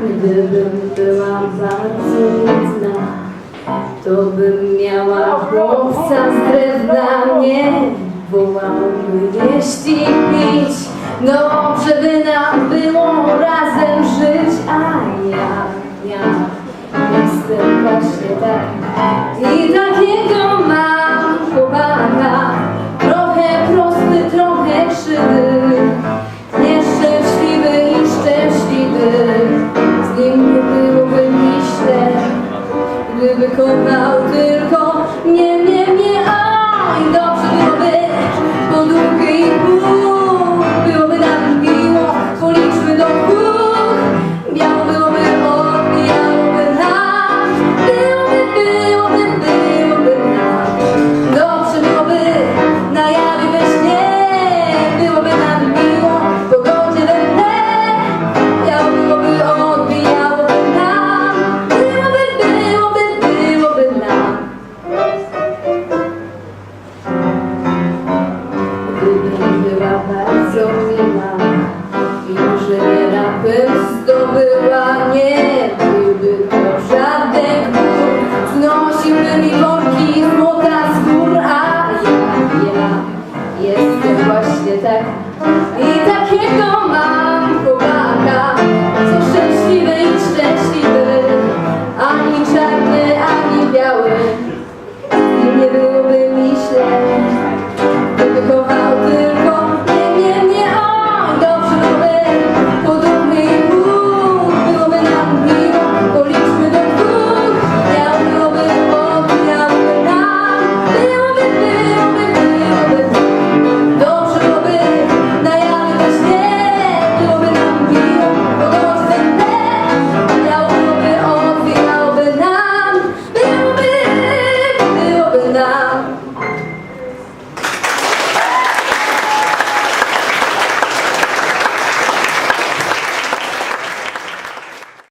Gdybym była bardzo biedna, to bym miała chłopca z drewna mnie. Wołałby jeść i pić, dobrze by nam było razem żyć, a ja, ja jestem właśnie tak. I takiego Gdybym była bardzo miła i inżynierapem zdobyła, nie byłby to żaden gór. Znosiłby mi worki złota z gór, a ja, ja jestem właśnie tak mam